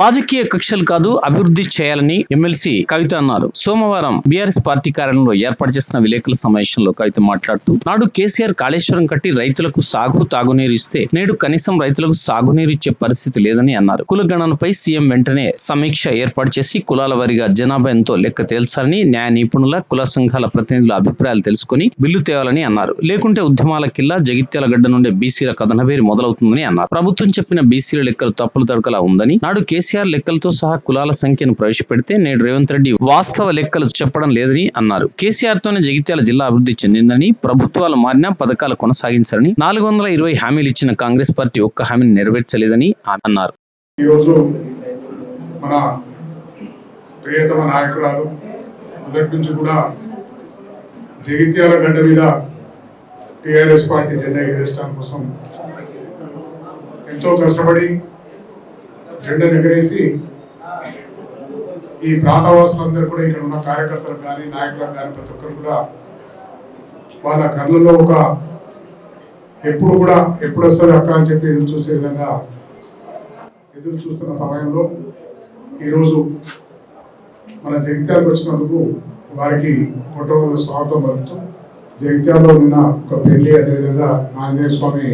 రాజకీయ కక్షలు కాదు అభివృద్ధి చేయాలని ఎమ్మెల్సీ కవిత అన్నారు. సోమవారం బీఆర్ఎస్ పార్టీ కార్యాలయంలో ఏర్పాటు చేసిన విలేకరుల సమావేశంలో కవిత మాట్లాడుతూ నాడు కేసీఆర్ కాళేశ్వరం కట్టి రైతులకు సాగు తాగునీరు ఇస్తే నేడు కనీసం రైతులకు సాగునీరు ఇచ్చే పరిస్థితి లేదని అన్నారు. కుల గణనపై సీఎం వెంటనే సమీక్ష ఏర్పాటు చేసి కులాల వారీగా జనాభా ఎంతో లెక్క తేల్చాలని న్యాయ నిపుణుల కుల సంఘాల ప్రతినిధుల అభిప్రాయాలు తెలుసుకుని బిల్లు తేవాలని అన్నారు. లేకుంటే ఉద్యమాల కిల్లా జగిత్యాల గడ్డ నుండి బీసీల కథనబేరి మొదలవుతుందని అన్నారు. ప్రభుత్వం చెప్పిన బీసీల లెక్కలు తప్పులు తడకలా ఉందని నాడు కేసీఆర్ లెక్కలతో సహా కులాల సంఖ్యను ప్రవేశపెడితే నేడు రేవంత్ రెడ్డి వాస్తవ లెక్కలు చెప్పడం లేదని అన్నారు. కేసీఆర్ తోనే జగిత్యాల జిల్లా అభివృద్ధి చెందిందని ప్రభుత్వాలు మారినా పథకాలు కొనసాగించారని నాలుగు వందల ఇరవై హామీలు ఇచ్చిన కాంగ్రెస్ పార్టీ ఒక్క హామీని నెరవేర్చలేదని అన్నారు. ఈరోజు మన ప్రియతమ నాయకురాలు మొదటి నుంచి కూడా జగిత్యాల గడ్డ మీద టీఆర్ఎస్ పార్టీ జెండా ఎగరేయడం కోసం ఎంతో కష్టపడి జెండా ఎగరేసి ఈ ప్రాంతవాసులందరూ కూడా ఇక్కడ ఉన్న కార్యకర్తలకు కానీ నాయకులకు కానీ ప్రతి ఒక్కరు కూడా వాళ్ళ కళ్ళల్లో ఒక ఎప్పుడు కూడా ఎప్పుడు వస్తారు అక్క అని చెప్పి ఎదురు చూసే విధంగా ఎదురు చూస్తున్న సమయంలో ఈరోజు మన జగిత్యాలకు వచ్చినందుకు వారికి కుటుంబ స్వాగతం పలుకుతూ జగిత్యాలలో ఉన్న ఒక పెళ్ళి అదేవిధంగా ఆంజనేయ స్వామి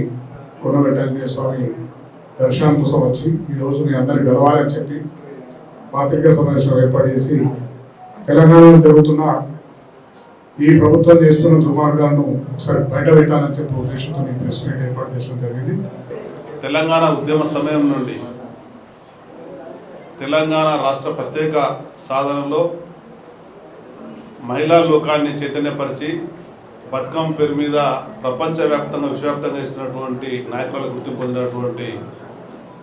కొండగట్ట ఆంజనేయ స్వామి దర్శనం కోసం వచ్చి ఈరోజు మీ అందరిని గెలవాలని చెప్పి పాత్రికా సమావేశం ఏర్పాటు చేసి తెలంగాణలో జరుగుతున్న ఈ ప్రభుత్వం చేస్తున్న దుర్మార్గాలను ఒకసారి బయట పెట్టాలని చెప్పి ఉద్దేశంతో ఈ ప్రెస్ మీట్ ఏర్పాటు చేయడం జరిగింది. తెలంగాణ ఉద్యమ సమయం నుండి తెలంగాణ రాష్ట్ర ప్రత్యేక సాధనలో మహిళా లోకాన్ని చైతన్యపరిచి బతుకమ్మ పేరు మీద ప్రపంచవ్యాప్తంగా విశ్వవ్యాప్తంగా ఇస్తున్నటువంటి నాయకులకు గుర్తింపు పొందినటువంటి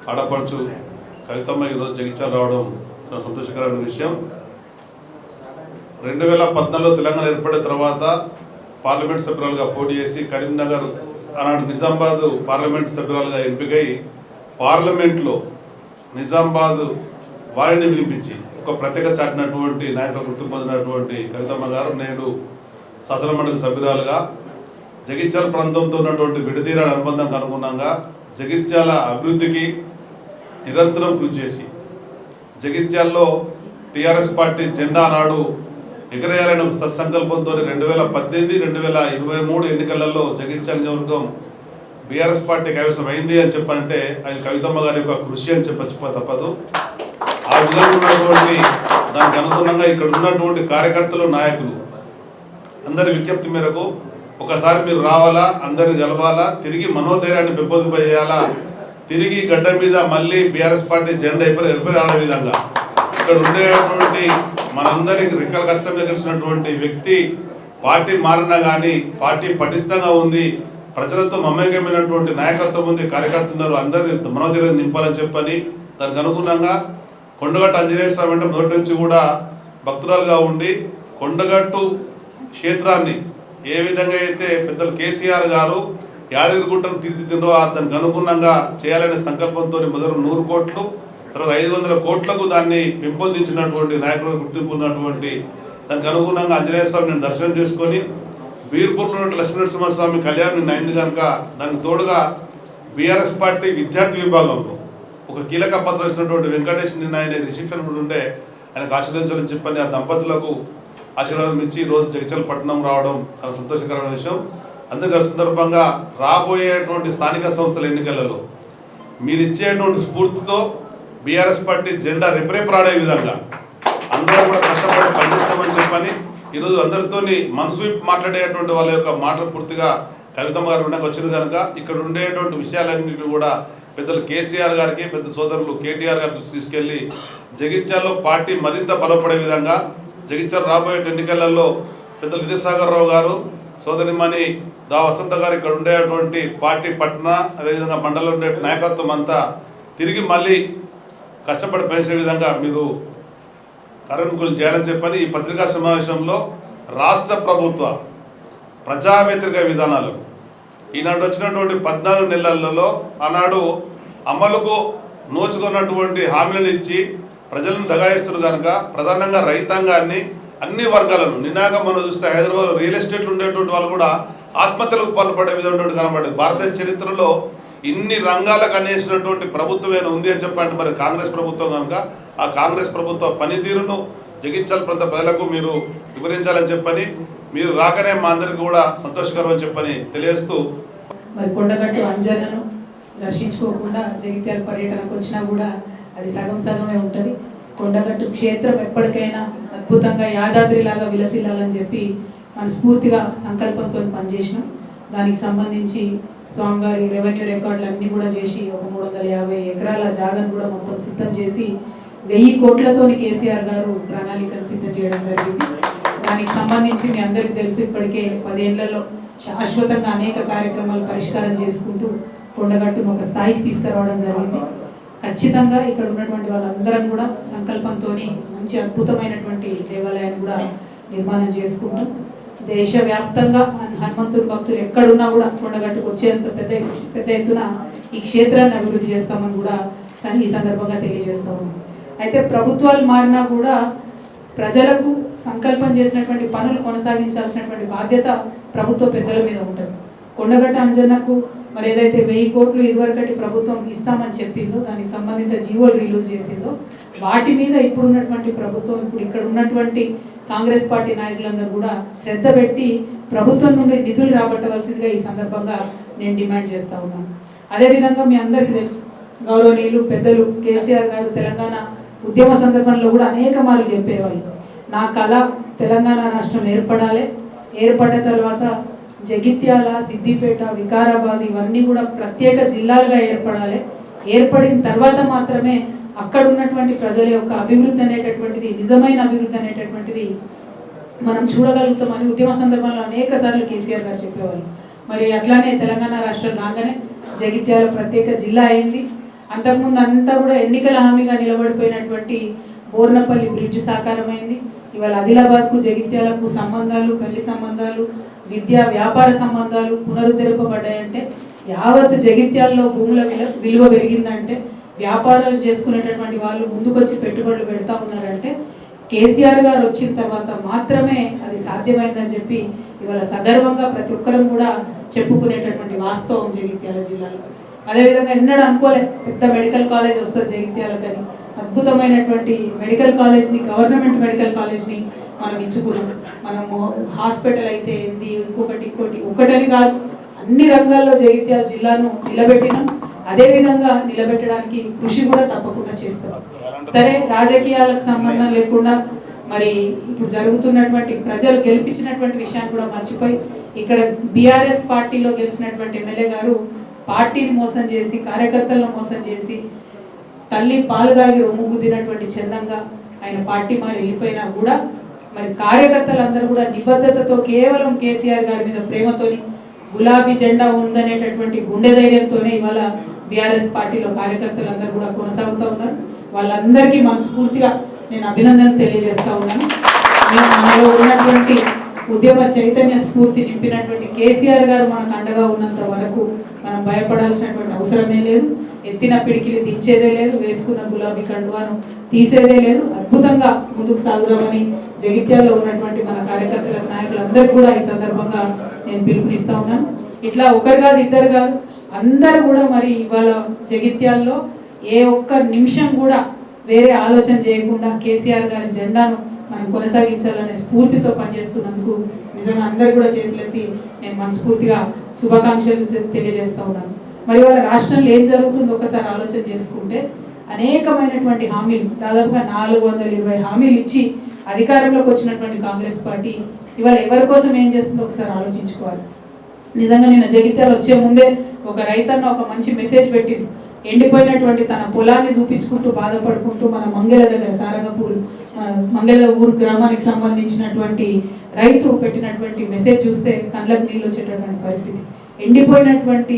ఆడపడుచు కవితమ్మ ఈరోజు జగిత్యాల రావడం చాలా సంతోషకరమైన విషయం. రెండు వేల పద్నాలుగులో తెలంగాణ ఏర్పడిన తర్వాత పార్లమెంట్ సభ్యురాలుగా పోటీ చేసి కరీంనగర్ ఆనాడు నిజామాబాద్ పార్లమెంట్ సభ్యురాలుగా ఎంపికై పార్లమెంట్లో నిజామాబాద్ వారిని వినిపించి ఒక ప్రత్యేక చాటినటువంటి నాయకులు గుర్తు పొందినటువంటి కవితమ్మ గారు నేడు శాసనమండలి సభ్యురాలుగా జగిత్యాల ప్రాంతంతో ఉన్నటువంటి విడదీరాని అనుబంధం అనుగుణంగా జగిత్యాల అభివృద్ధికి నిరంతరం కృషి చేసి జగిత్యాల్లో టీఆర్ఎస్ పార్టీ జెండా నాడు ఎగరేయాలనే సత్సంకల్పంతో రెండు వేల పద్దెనిమిది రెండు వేల ఇరవై మూడు ఎన్నికలలో జగిత్యాల నియోజకవర్గం బీఆర్ఎస్ పార్టీ కైవసం అయింది అని చెప్పాలంటే ఆయన కవితమ్మ గారి యొక్క కృషి అని చెప్పచ్చు తప్పదు. ఆ విధంగా ఉన్నటువంటి దానికి అనుగుణంగా ఇక్కడ ఉన్నటువంటి కార్యకర్తలు నాయకులు అందరి విజ్ఞప్తి మేరకు ఒకసారి మీరు రావాలా అందరిని గెలవాలా తిరిగి మనోధైర్యాన్ని పెంపొందింపజేయాలా తిరిగి గడ్డ మీద మళ్ళీ బీఆర్ఎస్ పార్టీ జెండా ఎప్పుడు ఎప్పుడు ఆడే విధంగా ఇక్కడ ఉండేటువంటి మనందరికి రిక్కల కష్టం తెలిసినటువంటి వ్యక్తి పార్టీ మారినా కానీ పార్టీ పటిష్టంగా ఉంది ప్రజలతో మమేకమైనటువంటి నాయకత్వం ఉంది కార్యకర్తలు ఉన్నారు అందరి మనోధైర్యం నింపాలని చెప్పని దానికి అనుగుణంగా కొండగట్టు ఆంజనేయ స్వామి అంటే మొదటి నుంచి కూడా భక్తురాలుగా ఉండి కొండగట్టు క్షేత్రాన్ని ఏ విధంగా అయితే పెద్దలు కేసీఆర్ గారు యాదగిరిగుట్టను తీర్చిదిద్దో దానికి అనుగుణంగా చేయాలనే సంకల్పంతో మొదలు నూరు కోట్లు తర్వాత ఐదు వందల కోట్లకు దాన్ని పెంపొందించినటువంటి నాయకుడు గుర్తింపు ఉన్నటువంటి దానికి అనుగుణంగా ఆంజనేయ స్వామిని దర్శనం చేసుకొని బీర్పూర్లో ఉన్న లక్ష్మీనరసింహస్వామి కళ్యాణం నిన్న అయింది కనుక దానికి తోడుగా బీఆర్ఎస్ పార్టీ విద్యార్థి విభాగంలో ఒక కీలక పత్రం ఇచ్చినటువంటి వెంకటేష్ నిన్న ఆయన రిసెప్షన్ ఉంటే ఆయనకు ఆశీర్వదించాలని చెప్పని ఆ దంపతులకు ఆశీర్వాదం ఇచ్చి ఈ రోజు జగిత్యాల పట్టణం రావడం చాలా సంతోషకరమైన విషయం. అందుకే సందర్భంగా రాబోయేటువంటి స్థానిక సంస్థల ఎన్నికలలో మీరు ఇచ్చేటువంటి స్ఫూర్తితో బీఆర్ఎస్ పార్టీ జెండా రెపరెపరాడే విధంగా అందరూ కూడా కష్టపడి పనిచేస్తామని చెప్పని ఈరోజు అందరితోని మనసు మాట్లాడేటువంటి వాళ్ళ యొక్క మాటలు పూర్తిగా కవితమ్మ గారు ఉండక వచ్చింది కనుక ఇక్కడ ఉండేటువంటి విషయాలన్నింటినీ కూడా పెద్దలు కేసీఆర్ గారికి పెద్ద సోదరులు కేటీఆర్ గారికి తీసుకెళ్ళి జగిత్యాల్లో పార్టీ మరింత బలపడే విధంగా జగిత్యాల రాబోయే ఎన్నికలలో పెద్దలు విజయసాగర్ రావు గారు సోదరిమణి దా వసంత గారు ఇక్కడ ఉండేటువంటి పార్టీ పట్టణ అదేవిధంగా మండలం ఉండే నాయకత్వం అంతా తిరిగి మళ్ళీ కష్టపడి పనిచేసే విధంగా మీరు కార్మికులు చేయాలని చెప్పని ఈ పత్రికా సమావేశంలో రాష్ట్ర ప్రభుత్వ ప్రజా వ్యతిరేక విధానాలు. ఈనాడు వచ్చినటువంటి పద్నాలుగు నెలలలో ఆనాడు అమలుకు నోచుకున్నటువంటి హామీలను ఇచ్చి ప్రజలను దగాయిస్తున్నారు కనుక ప్రధానంగా రైతాంగాన్ని అన్ని వర్గాలను నినాక మనం చూస్తే హైదరాబాద్ రియల్ ఎస్టేట్ ఉండేటువంటి వాళ్ళు కూడా ఆత్మహత్యలకు పాల్పడే విధంగా కనబడదు. భారతదేశ చరిత్రలో ఇన్ని రంగాలకు అనేసినటువంటి ప్రభుత్వమేనా ఉంది అని చెప్పండి మరి కాంగ్రెస్ ప్రభుత్వం కనుక ఆ కాంగ్రెస్ ప్రభుత్వ పనితీరును జగిత్యాల ప్రాంత ప్రజలకు మీరు వివరించాలని చెప్పని మీరు రాకనే మా అందరికి కూడా సంతోషకరం అని చెప్పని తెలియజేస్తూ మరి కొండగట్టు అంజనను దర్శించుకోకుండా జగిత్యాల పర్యటనకు వచ్చినా కూడా అది సగం సగమే ఉంటుంది. కొండగట్టు క్షేత్రం ఎప్పటికైనా అద్భుతంగా యాదాద్రిలాగా విలసిల్లాలని చెప్పి మనస్ఫూర్తిగా సంకల్పంతో పనిచేసినాం. దానికి సంబంధించి స్వామివారి రెవెన్యూ రికార్డులు అన్నీ కూడా చేసి ఒక మూడు వందల యాభై ఎకరాల జాగను కూడా మొత్తం సిద్ధం చేసి వెయ్యి కోట్లతోని కేసీఆర్ గారు ప్రణాళికలు సిద్ధం చేయడం జరిగింది. దానికి సంబంధించి మీ అందరికీ తెలుసు ఇప్పటికే పదేళ్ళలో శాశ్వతంగా అనేక కార్యక్రమాలు పరిష్కారం చేసుకుంటూ కొండగట్టును ఒక స్థాయికి తీసుకురావడం జరిగింది. ఖచ్చితంగా ఇక్కడ ఉన్నటువంటి వాళ్ళందరం కూడా సంకల్పంతో మంచి అద్భుతమైనటువంటి దేవాలయాన్ని కూడా నిర్మాణం చేసుకుంటాం దేశవ్యాప్తంగా హనుమంతుడు భక్తులు ఎక్కడున్నా కూడా కొండగట్టుకు వచ్చేంత పెద్ద పెద్ద ఎత్తున ఈ క్షేత్రాన్ని అభివృద్ధి చేస్తామని కూడా ఈ సందర్భంగా తెలియజేస్తాము. అయితే ప్రభుత్వాలు మారినా కూడా ప్రజలకు సంకల్పం చేసినటువంటి పనులు కొనసాగించాల్సినటువంటి బాధ్యత ప్రభుత్వ పెద్దల మీద ఉంటుంది. కొండగట్ట అంజనకు మరి ఏదైతే వెయ్యి కోట్లు ఇదివరకటి ప్రభుత్వం ఇస్తామని చెప్పిందో దానికి సంబంధిత జీవోలు రిలీజ్ చేసిందో వాటి మీద ఇప్పుడున్నటువంటి ప్రభుత్వం ఇప్పుడు ఇక్కడ ఉన్నటువంటి కాంగ్రెస్ పార్టీ నాయకులందరూ కూడా శ్రద్ధ పెట్టి ప్రభుత్వం నుండి నిధులు రాబట్టవలసిందిగా ఈ సందర్భంగా నేను డిమాండ్ చేస్తా ఉన్నాను. అదేవిధంగా మీ అందరికీ తెలుసు గౌరవనీయులు పెద్దలు కేసీఆర్ గారు తెలంగాణ ఉద్యమ సందర్భంలో కూడా అనేక మార్లు చెప్పేవాళ్ళు. నా కళ తెలంగాణ రాష్ట్రం ఏర్పడాలి. ఏర్పడ్డ తర్వాత జగిత్యాల సిద్దిపేట వికారాబాద్ ఇవన్నీ కూడా ప్రత్యేక జిల్లాలుగా ఏర్పడాలి. ఏర్పడిన తర్వాత మాత్రమే అక్కడ ఉన్నటువంటి ప్రజల యొక్క అభివృద్ధి అనేటటువంటిది నిజమైన అభివృద్ధి అనేటటువంటిది మనం చూడగలుగుతామని ఉద్యమ సందర్భంలో అనేక సార్లు కేసీఆర్ గారు చెప్పేవాళ్ళు. మరి అట్లానే తెలంగాణ రాష్ట్రం రాగానే జగిత్యాల ప్రత్యేక జిల్లా అయింది. అంతకుముందు అంతా కూడా ఎన్నికల హామీగా నిలబడిపోయినటువంటి బోర్నపల్లి బ్రిడ్జ్ సాకారమైంది. ఇవాళ ఆదిలాబాద్కు జగిత్యాలకు సంబంధాలు పెళ్ళి సంబంధాలు విద్యా వ్యాపార సంబంధాలు పునరుద్ధరింపబడ్డాయంటే యావత్ జగిత్యాల్లో భూముల విలువ పెరిగిందంటే వ్యాపారాలు చేసుకునేటటువంటి వాళ్ళు ముందుకొచ్చి పెట్టుబడులు పెడతా ఉన్నారంటే కేసీఆర్ గారు వచ్చిన తర్వాత మాత్రమే అది సాధ్యమైందని చెప్పి ఇవాళ సగర్వంగా ప్రతి ఒక్కరం కూడా చెప్పుకునేటటువంటి వాస్తవం జగిత్యాల జిల్లాలో. అదేవిధంగా ఎన్నడూ అనుకోలే పెద్ద మెడికల్ కాలేజ్ వస్తుంది జగిత్యాలకని అద్భుతమైనటువంటి మెడికల్ కాలేజ్ని గవర్నమెంట్ మెడికల్ కాలేజ్ని మనం ఇచ్చుకున్నాం మనము హాస్పిటల్ అయితే ఏంది ఇంకొకటి ఇంకోటి ఒకటని కాదు. అన్ని రంగాల్లో జగిత్యాల జిల్లాను నిలబెట్టినాం. అదే విధంగా నిలబెట్టడానికి కృషి కూడా తప్పకుండా చేస్తాం. సరే రాజకీయాలకు సంబంధం లేకుండా మరి ఇప్పుడు జరుగుతున్నటువంటి ప్రజలు గెలిపించినటువంటి విషయాన్ని కూడా మర్చిపోయి ఇక్కడ బీఆర్ఎస్ పార్టీలో గెలిచినటువంటి ఎమ్మెల్యే గారు పార్టీని మోసం చేసి కార్యకర్తలను మోసం చేసి తల్లి పాలు తాగి రొమ్ము గుద్దినటువంటి చందంగా ఆయన పార్టీ మారి వెళ్ళిపోయినా కూడా మరి కార్యకర్తలందరూ కూడా నిబద్ధతతో కేవలం కేసీఆర్ గారి మీద ప్రేమతోని గులాబీ జెండా ఉందనేటటువంటి గుండె ధైర్యంతోనే ఇవాళ బీఆర్ఎస్ పార్టీలో కార్యకర్తలు అందరూ కూడా కొనసాగుతూ ఉన్నారు. వాళ్ళందరికీ మనస్ఫూర్తిగా నేను అభినందన తెలియజేస్తా ఉన్నాను. మేము మనలో ఉన్నటువంటి ఉద్యమ చైతన్య స్ఫూర్తి నింపినటువంటి కేసీఆర్ గారు మనకు అండగా ఉన్నంత వరకు మనం భయపడాల్సినటువంటి అవసరమే లేదు. ఎత్తిన పిడికిలి దించేదే లేదు. వేసుకున్న గులాబీ కండువాను తీసేదే లేదు. అద్భుతంగా ముందుకు సాగుదామని జగిత్యాల్లో ఉన్నటువంటి మన కార్యకర్తల నాయకులందరికీ కూడా ఈ సందర్భంగా నేను పిలుపునిస్తా ఉన్నాను. ఇట్లా ఒకరు కాదు ఇద్దరు కాదు అందరూ కూడా మరి ఇవాళ జగిత్యాల్లో ఏ ఒక్క నిమిషం కూడా వేరే ఆలోచన చేయకుండా కేసీఆర్ గారి జెండాను మనం కొనసాగించాలనే స్ఫూర్తితో పనిచేస్తున్నందుకు నిజంగా అందరు కూడా చేతులెత్తి నేను మనస్ఫూర్తిగా శుభాకాంక్షలు తెలియజేస్తూ తెలియజేస్తా ఉన్నాను. మరి వాళ్ళ రాష్ట్రంలో ఏం జరుగుతుందో ఒకసారి ఆలోచన చేసుకుంటే అనేకమైనటువంటి హామీలు దాదాపుగా నాలుగు వందల ఇరవై హామీలు ఇచ్చి అధికారంలోకి వచ్చినటువంటి కాంగ్రెస్ పార్టీ ఇవాళ ఎవరి కోసం ఏం చేస్తుందో ఒకసారి ఆలోచించుకోవాలి. నిజంగా నిన్న జగిత్యాలు వచ్చే ముందే ఒక రైతన్న ఒక మంచి మెసేజ్ పెట్టింది ఎండిపోయినటువంటి తన పొలాన్ని చూపించుకుంటూ బాధపడుకుంటూ మన మంగళ దగ్గర సారంగపూర్ మంగళ ఊరు గ్రామానికి సంబంధించినటువంటి రైతు పెట్టినటువంటి మెసేజ్ చూస్తే కళ్ళకు నీళ్ళు వచ్చేటటువంటి పరిస్థితి. ఎండిపోయినటువంటి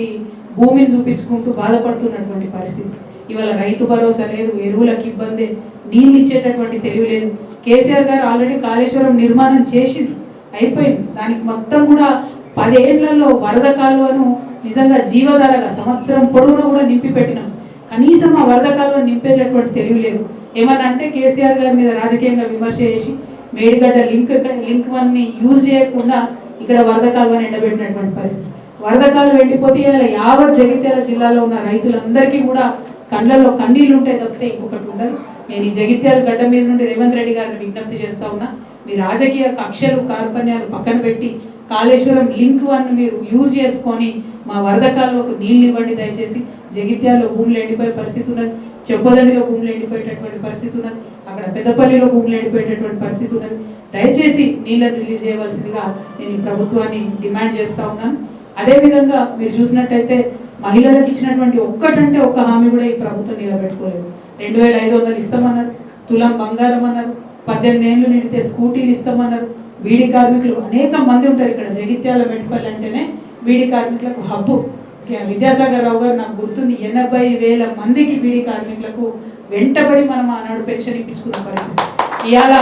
భూమిని చూపించుకుంటూ బాధపడుతున్నటువంటి పరిస్థితి. ఇవాళ రైతు భరోసా లేదు ఎరువులకు ఇబ్బంది నీళ్ళు ఇచ్చేటటువంటి తెలివి లేదు. కేసీఆర్ గారు ఆల్రెడీ కాళేశ్వరం నిర్మాణం చేసింది అయిపోయింది. దానికి మొత్తం కూడా పదేళ్ళలో వరద కాలువను నిజంగా జీవధారగా సంవత్సరం పొడవునా కూడా నింపి పెట్టినాం. కనీసం ఆ వరద కాలంలో నింపేటటువంటి తెలివి లేదు. ఏమన్నా అంటే కేసీఆర్ గారి మీద రాజకీయంగా విమర్శ చేసి మేడిగడ్డ లింక్ లింక్ వన్ని యూజ్ చేయకుండా ఇక్కడ వరద కాలువని ఎండబెట్టినటువంటి పరిస్థితి. వరదకాలు వెళ్ళిపోతే ఇలా యావత్ జగిత్యాల జిల్లాలో ఉన్న రైతులందరికీ కూడా కండ్లలో కన్నీళ్ళు ఉంటాయి తప్పితే ఇంకొకటి ఉండదు. నేను ఈ జగిత్యాల గడ్డ మీద నుండి రేవంత్ రెడ్డి గారిని విజ్ఞప్తి చేస్తా ఉన్నా మీ రాజకీయ కక్షలు కార్పణ్యాలు పక్కన పెట్టి కాళేశ్వరం లింక్ వన్ మీరు యూజ్ చేసుకొని మా వరద ఒక నీళ్ళు ఇవ్వండి దయచేసి. జగిత్యాలలో భూములు ఎండిపోయే పరిస్థితి ఉన్నది. చెప్పదండిలో భూములు ఎండిపోయేటటువంటి పరిస్థితి ఉన్నది. అక్కడ పెద్దపల్లిలో భూములు ఎండిపోయేటటువంటి పరిస్థితి ఉన్నది. దయచేసి నీళ్ళని రిలీజ్ చేయవలసిందిగా నేను ఈ ప్రభుత్వాన్ని డిమాండ్ చేస్తా ఉన్నాను. అదేవిధంగా మీరు చూసినట్టయితే మహిళలకు ఇచ్చినటువంటి ఒక్కటంటే ఒక్క హామీ కూడా ఈ ప్రభుత్వం నిలబెట్టుకోలేదు. రెండు వేల ఐదు వందలు ఇస్తామన్నారు. తులం బంగారం అన్నారు. పద్దెనిమిది ఏళ్ళు నిండితే స్కూటీలు ఇస్తామన్నారు. బీడీ కార్మికులు అనేక మంది ఉంటారు ఇక్కడ. జగిత్యాల మెట్పల్లి అంటేనే బీడీ కార్మికులకు హబ్బు. విద్యాసాగర్ రావు గారు నాకు గుర్తుంది ఎనభై వేల మందికి బీడీ కార్మికులకు వెంటబడి మనం ఆనాడు పెన్షన్ ఇప్పించుకున్న పరిస్థితి. ఇవాళ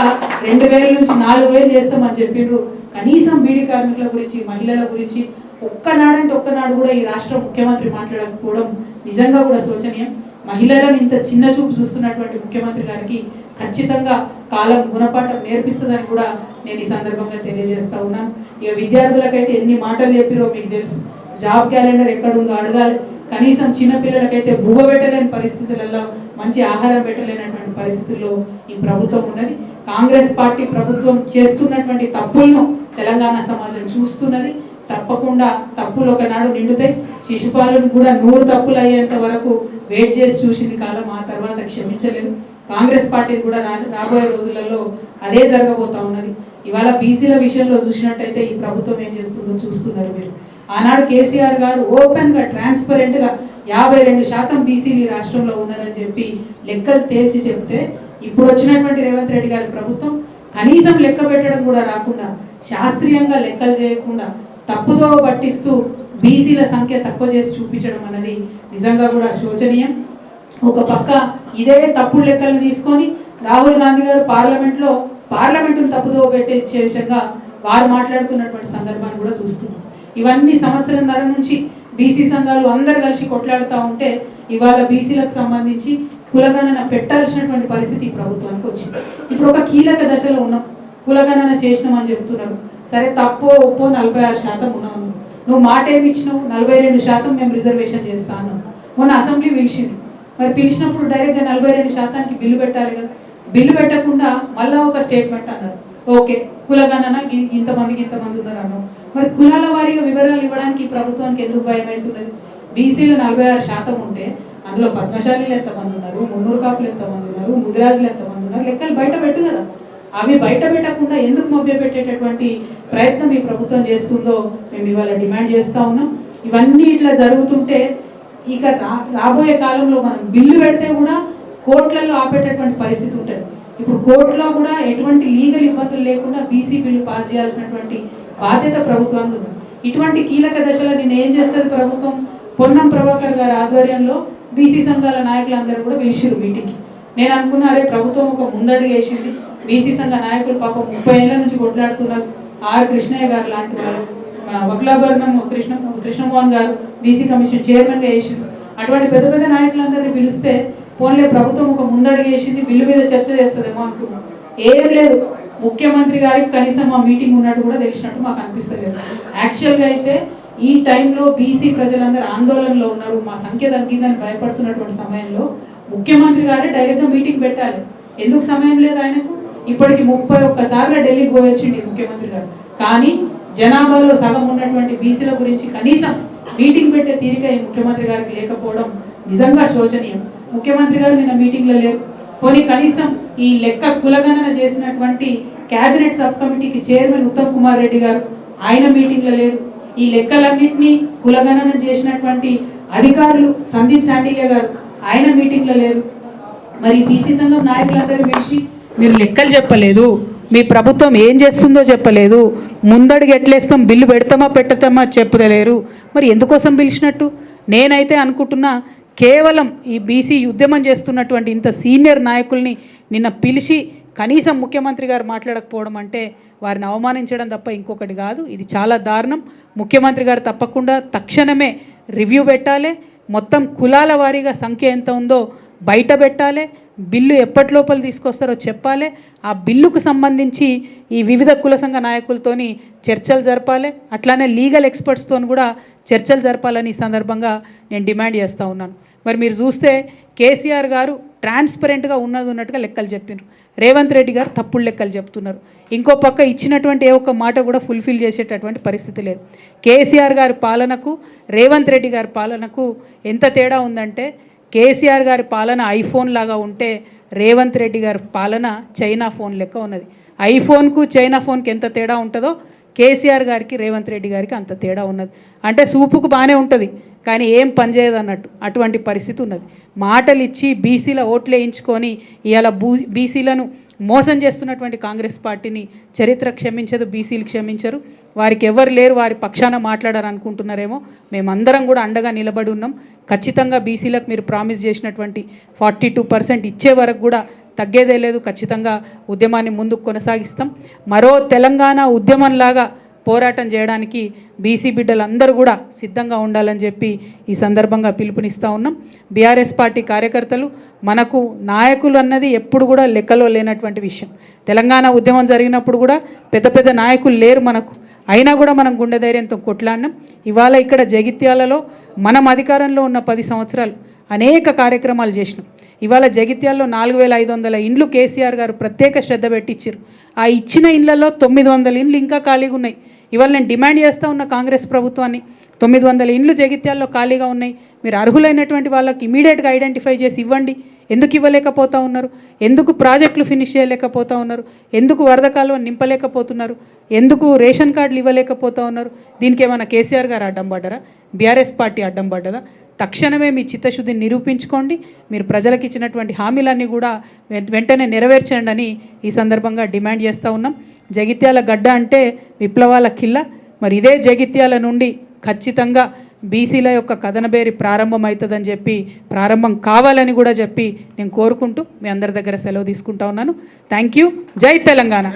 రెండు వేల నుంచి నాలుగు వేలు చేస్తామని చెప్పిండ్రు కనీసం బీడీ కార్మికుల గురించి మహిళల గురించి ఒక్కనాడంటే ఒక్కనాడు కూడా ఈ రాష్ట్ర ముఖ్యమంత్రి మాట్లాడకపోవడం నిజంగా కూడా శోచనీయం. మహిళలను ఇంత చిన్న చూపు చూస్తున్నటువంటి ముఖ్యమంత్రి గారికి ఖచ్చితంగా కాలం గుణపాఠం నేర్పిస్తుందని కూడా నేను ఈ సందర్భంగా తెలియజేస్తా ఉన్నాను. ఇక విద్యార్థులకైతే ఎన్ని మాటలు చెప్పిరో మీకు తెలుసు. జాబ్ క్యాలెండర్ ఎక్కడ ఉందో అడగాలి. కనీసం చిన్నపిల్లలకైతే బువ్వ పెట్టలేని పరిస్థితులలో మంచి ఆహారం పెట్టలేనటువంటి పరిస్థితుల్లో ఈ ప్రభుత్వం ఉన్నది. కాంగ్రెస్ పార్టీ ప్రభుత్వం చేస్తున్నటువంటి తప్పులను తెలంగాణ సమాజం చూస్తున్నది. తప్పకుండా తప్పులు ఒకనాడు నిండుతాయి. శిశుపాలను కూడా నూరు తప్పులు అయ్యేంత వరకు వెయిట్ చేసి చూసింది కాలం ఆ తర్వాత క్షమించలేదు. కాంగ్రెస్ పార్టీని కూడా రా రాబోయే రోజులలో అదే జరగబోతా ఉన్నది. ఇవాళ బీసీల విషయంలో చూసినట్టయితే ఈ ప్రభుత్వం ఏం చేస్తుందో చూస్తున్నారు మీరు. ఆనాడు కేసీఆర్ గారు ఓపెన్గా ట్రాన్స్పరెంట్ యాభై రెండు శాతం బీసీలు ఈ రాష్ట్రంలో ఉన్నారని చెప్పి లెక్కలు తేల్చి చెప్తే ఇప్పుడు వచ్చినటువంటి రేవంత్ రెడ్డి గారి ప్రభుత్వం కనీసం లెక్క పెట్టడం కూడా రాకుండా శాస్త్రీయంగా లెక్కలు చేయకుండా తప్పుదో పట్టిస్తూ బీసీల సంఖ్య తక్కువ చేసి చూపించడం అన్నది నిజంగా కూడా శోచనీయం. ఒక పక్క ఇదే తప్పుడు లెక్కలు తీసుకొని రాహుల్ గాంధీ గారు పార్లమెంట్లో పార్లమెంటును తప్పుదో పెట్టే విషయంగా వారు మాట్లాడుతున్నటువంటి సందర్భాన్ని కూడా చూస్తున్నాం. ఇవన్నీ సంవత్సరంన్నర నుంచి బీసీ సంఘాలు అందరు కలిసి కొట్లాడుతూ ఉంటే ఇవాళ బీసీలకు సంబంధించి కులగణన పెట్టాల్సినటువంటి పరిస్థితి ప్రభుత్వానికి వచ్చింది. ఇప్పుడు ఒక కీలక దశలో ఉన్నాం. కులగణన చేసినామని చెప్తున్నారు. సరే తప్పో ఒప్పో నలభై ఆరు శాతం ఉన్నావు నువ్వు. నువ్వు మాట ఏమి ఇచ్చినావు? నలభై రెండు శాతం మేము రిజర్వేషన్ చేస్తాను మొన్న అసెంబ్లీ పిలిచింది మరి పిలిచినప్పుడు డైరెక్ట్గా నలభై రెండు శాతానికి బిల్లు పెట్టాలి కదా. బిల్లు పెట్టకుండా మళ్ళా ఒక స్టేట్మెంట్ అన్నారు. ఓకే కులగణన ఇంతమందికి ఇంతమంది ఉన్నారు అన్నావు మరి కులాల వారీగా వివరాలు ఇవ్వడానికి ప్రభుత్వానికి ఎందుకు భయం అవుతున్నది? బీసీలు నలభై ఆరు శాతం ఉంటే అందులో పద్మశాలీలు ఎంతమంది ఉన్నారు మున్నూరు కాపులు ఎంతమంది ఉన్నారు ముదిరాజులు ఎంతమంది ఉన్నారు లెక్కలు బయట పెట్టు కదా. అవి బయట పెట్టకుండా ఎందుకు మభ్య పెట్టేటటువంటి ప్రయత్నం ఈ ప్రభుత్వం చేస్తుందో మేము ఇవాళ డిమాండ్ చేస్తా ఉన్నాం. ఇవన్నీ ఇట్లా జరుగుతుంటే ఇక రా రాబోయే కాలంలో మనం బిల్లు పెడితే కూడా కోర్టులలో ఆపేటటువంటి పరిస్థితి ఉంటుంది. ఇప్పుడు కోర్టులో కూడా ఎటువంటి లీగల్ ఇబ్బందులు లేకుండా బీసీ బిల్లు పాస్ చేయాల్సినటువంటి బాధ్యత ప్రభుత్వానికి ఉంది. ఇటువంటి కీలక దశలో నేను ఏం చేస్తుంది ప్రభుత్వం? పొన్నం ప్రభాకర్ గారి ఆధ్వర్యంలో బీసీ సంఘాల నాయకులందరూ కూడా పిలిచిరు మీటింగ్కి. నేను అనుకున్నారే ప్రభుత్వం ఒక ముందడుగు వేసింది. బీసీ సంఘ నాయకులు పాపం ముప్పై ఏళ్ళ నుంచి కొట్లాడుతున్నారు. ఆర్. కృష్ణయ్య గారు లాంటి వారు. ఆ, వక్లాభరణం కృష్ణ కృష్ణమోహన్ గారు. బీసీ కమిషన్ చైర్మన్ వేసిండు. అటువంటి పెద్ద పెద్ద నాయకులందరినీ పిలిస్తే పోన్లే ప్రభుత్వం ఒక ముందడిగేసింది బిల్లు మీద చర్చ చేస్తుందేమో అనుకున్నాం ఏం లేదు. ముఖ్యమంత్రి గారికి కనీసం మా మీటింగ్ ఉన్నట్టు కూడా తెలిసినట్టు మాకు అనిపిస్తలేదు. యాక్చువల్గా అయితే ఈ టైంలో బీసీ ప్రజలందరూ ఆందోళనలో ఉన్నారు. మా సంఖ్య తగ్గిందని భయపడుతున్నటువంటి సమయంలో ముఖ్యమంత్రి గారే డైరెక్ట్గా మీటింగ్ పెట్టాలి. ఎందుకు సమయం లేదు ఆయనకు? ఇప్పటికి ముప్పై ఒక్కసార్లు ఢిల్లీకి పోయొచ్చింది ముఖ్యమంత్రి గారు. కానీ జనాభాలో సగం ఉన్నటువంటి బీసీల గురించి కనీసం మీటింగ్ పెట్టే తీరిక ఈ ముఖ్యమంత్రి గారికి లేకపోవడం నిజంగా శోచనీయం. ముఖ్యమంత్రి గారు నిన్న మీటింగ్లో లేరు. పోనీ కనీసం ఈ లెక్క కులగణన చేసినటువంటి కేబినెట్ సబ్ కమిటీకి చైర్మన్ ఉత్తమ్ కుమార్ రెడ్డి గారు ఆయన మీటింగ్లో లేరు. ఈ లెక్కలన్నింటినీ కులగణన చేసినటువంటి అధికారులు సందీప్ శాండిలే గారు ఆయన మీటింగ్లో లేరు. మరి బీసీ సంఘం నాయకులందరూ పిలిచి మీరు లెక్కలు చెప్పలేదు. మీ ప్రభుత్వం ఏం చేస్తుందో చెప్పలేదు. ముందడుగు ఎట్లేస్తాం బిల్లు పెడతామా పెట్టతామా చెప్పలేరు. మరి ఎందుకోసం పిలిచినట్టు? నేనైతే అనుకుంటున్నా కేవలం ఈ బీసీ ఉద్యమం చేస్తున్నటువంటి ఇంత సీనియర్ నాయకుల్ని నిన్న పిలిచి కనీసం ముఖ్యమంత్రి గారు మాట్లాడకపోవడం అంటే వారిని అవమానించడం తప్ప ఇంకొకటి కాదు. ఇది చాలా దారుణం. ముఖ్యమంత్రి గారు తప్పకుండా తక్షణమే రివ్యూ పెట్టాలి. మొత్తం కులాల వారీగా సంఖ్య ఎంత ఉందో బయట పెట్టాలి బిల్లు ఎప్పటి లోపల తీసుకొస్తారో చెప్పాలి ఆ బిల్లుకు సంబంధించి ఈ వివిధ కుల సంఘ నాయకులతోని చర్చలు జరపాలి అట్లానే లీగల్ ఎక్స్పర్ట్స్తో కూడా చర్చలు జరపాలని ఈ సందర్భంగా నేను డిమాండ్ చేస్తూ ఉన్నాను. మరి మీరు చూస్తే కేసీఆర్ గారు ట్రాన్స్పరెంట్గా ఉన్నది ఉన్నట్టుగా లెక్కలు చెప్పినారు రేవంత్ రెడ్డి గారు తప్పుడు లెక్కలు చెప్తున్నారు. ఇంకో పక్క ఇచ్చినటువంటి ఏ ఒక్క మాట కూడా ఫుల్ఫిల్ చేసేటటువంటి పరిస్థితి లేదు. కేసీఆర్ గారి పాలనకు రేవంత్ రెడ్డి గారి పాలనకు ఎంత తేడా ఉందంటే కేసీఆర్ గారి పాలన ఐఫోన్ లాగా ఉంటే రేవంత్ రెడ్డి గారి పాలన చైనా ఫోన్ లెక్క ఉన్నది. ఐఫోన్కు చైనా ఫోన్కి ఎంత తేడా ఉంటుందో కేసీఆర్ గారికి రేవంత్ రెడ్డి గారికి అంత తేడా ఉన్నది. అంటే సూపుకు బాగానే ఉంటుంది కానీ ఏం పనిచేయదు అన్నట్టు అటువంటి పరిస్థితి ఉన్నది. మాటలు ఇచ్చి బీసీల ఓట్లు వేయించుకొని ఇవాళ బూ బీసీలను మోసం చేస్తున్నటువంటి కాంగ్రెస్ పార్టీని చరిత్ర క్షమించదు బీసీలు క్షమించరు. వారికి ఎవరు లేరు వారి పక్షాన మాట్లాడారు అనుకుంటున్నారేమో మేమందరం కూడా అండగా నిలబడి ఉన్నాం. ఖచ్చితంగా బీసీలకు మీరు ప్రామిస్ చేసినటువంటి ఫార్టీ టూ పర్సెంట్ ఇచ్చే వరకు కూడా తగ్గేదే లేదు. ఖచ్చితంగా ఉద్యమాన్ని ముందుకు కొనసాగిస్తాం. మరో తెలంగాణ ఉద్యమంలాగా పోరాటం చేయడానికి బీసీ బిడ్డలందరూ కూడా సిద్ధంగా ఉండాలని చెప్పి ఈ సందర్భంగా పిలుపునిస్తూ ఉన్నాం. బీఆర్ఎస్ పార్టీ కార్యకర్తలు మనకు నాయకులు అన్నది ఎప్పుడు కూడా లెక్కలో లేనటువంటి విషయం. తెలంగాణ ఉద్యమం జరిగినప్పుడు కూడా పెద్ద పెద్ద నాయకులు లేరు మనకు. అయినా కూడా మనం గుండె ధైర్యంతో కొట్లాడినాం. ఇవాళ ఇక్కడ జగిత్యాలలో మనం అధికారంలో ఉన్న పది సంవత్సరాలు అనేక కార్యక్రమాలు చేసినాం. ఇవాళ జగిత్యాల్లో నాలుగు వేల ఐదు వందల ఇండ్లు కేసీఆర్ గారు ప్రత్యేక శ్రద్ధ పెట్టించారు ఆ ఇచ్చిన ఇండ్లలో తొమ్మిది వందల ఇండ్లు ఇంకా ఖాళీగా ఉన్నాయి. ఇవాళ నేను డిమాండ్ చేస్తూ ఉన్న కాంగ్రెస్ ప్రభుత్వాన్ని. తొమ్మిది వందల ఇండ్లు జగిత్యాల్లో ఖాళీగా ఉన్నాయి. మీరు అర్హులైనటువంటి వాళ్ళకి ఇమీడియట్గా ఐడెంటిఫై చేసి ఇవ్వండి. ఎందుకు ఇవ్వలేకపోతా ఉన్నారు? ఎందుకు ప్రాజెక్టులు ఫినిష్ చేయలేకపోతూ ఉన్నారు? ఎందుకు వరద కాలువ నింపలేకపోతున్నారు? ఎందుకు రేషన్ కార్డులు ఇవ్వలేకపోతూ ఉన్నారు? దీనికి ఏమైనా కేసీఆర్ గారు అడ్డం పడ్డరా? బీఆర్ఎస్ పార్టీ అడ్డం పడ్డదా? తక్షణమే మీ చిత్తశుద్ధిని నిరూపించుకోండి. మీరు ప్రజలకు ఇచ్చినటువంటి హామీలన్నీ కూడా వెంటనే నెరవేర్చండి అని ఈ సందర్భంగా డిమాండ్ చేస్తూ ఉన్నాం. జగిత్యాల గడ్డ అంటే విప్లవాల కిల్ల. మరి ఇదే జగిత్యాల నుండి ఖచ్చితంగా బీసీల యొక్క కథనబేరి ప్రారంభమవుతుందని చెప్పి ప్రారంభం కావాలని కూడా చెప్పి నేను కోరుకుంటూ మీ అందరి దగ్గర సెలవు తీసుకుంటా ఉన్నాను. థ్యాంక్ యూ జై తెలంగాణ.